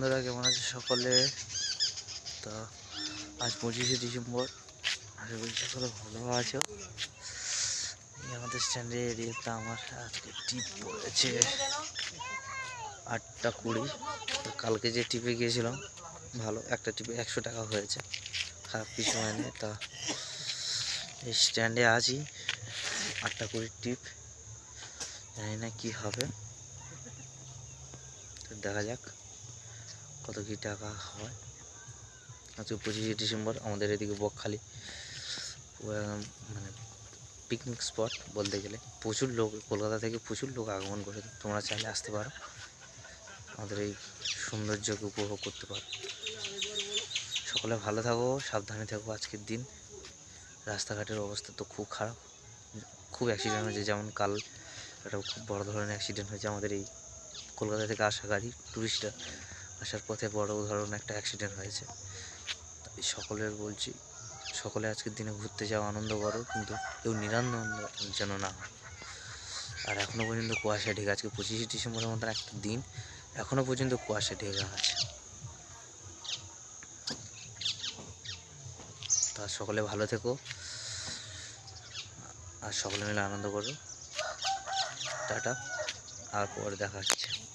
বন্ধুরা কেমন আছে সকলে? তা আজ পঁচিশে ডিসেম্বর। আশা করি সকলে ভালো আছো। আমাদের স্ট্যান্ডে এরিয়াতে আমার আজকে টিপ পড়েছে। আটটা কুড়ি। তো কালকে যে টিপে গিয়েছিলাম, ভালো, একটা টিপে একশো টাকা হয়েছে। খারাপ কিছু হয়নি। তা এই স্ট্যান্ডে আছি। আটটা কুড়ির টিপ জানি না কী হবে। তো দেখা যাক। কত কী টাকা হয়? আজকে পঁচিশে ডিসেম্বর, আমাদের এদিকে বকখালি। মানে পিকনিক স্পট বলতে গেলে। প্রচুর লোক, কলকাতা থেকে প্রচুর লোক আগমন করে তোমরা চাইলে আসতে পারো। আমাদের এই সৌন্দর্যকে উপভোগ করতে পারো। সকলে ভালো থাকো, সাবধানে থাকো আজকের দিন। রাস্তাঘাটের অবস্থা তো খুব খারাপ। খুব অ্যাক্সিডেন্ট হয়েছে। যেমন কাল একটা খুব বড় ধরনের অ্যাক্সিডেন্ট হয়েছে আমাদের এই কলকাতা থেকে আসা গাড়ি টুরিস্টরা আসার পথে বড় ধরনের একটা অ্যাক্সিডেন্ট হয়েছে। তাই সকলের বলছি, সকলে আজকের দিনে ঘুরতে যাও আনন্দ করো, কিন্তু কেউ নিরানন্দ যেন না হয়। আর এখনও পর্যন্ত কুয়াশা ঢেকে আজকে পঁচিশে ডিসেম্বরের মতন একটা দিন এখনও পর্যন্ত কুয়াশা ঢেকে আছে। তা সকলে ভালো থেকো। আর সকলে মিলে আনন্দ করো। টাটা, আর পরে দেখা হচ্ছে।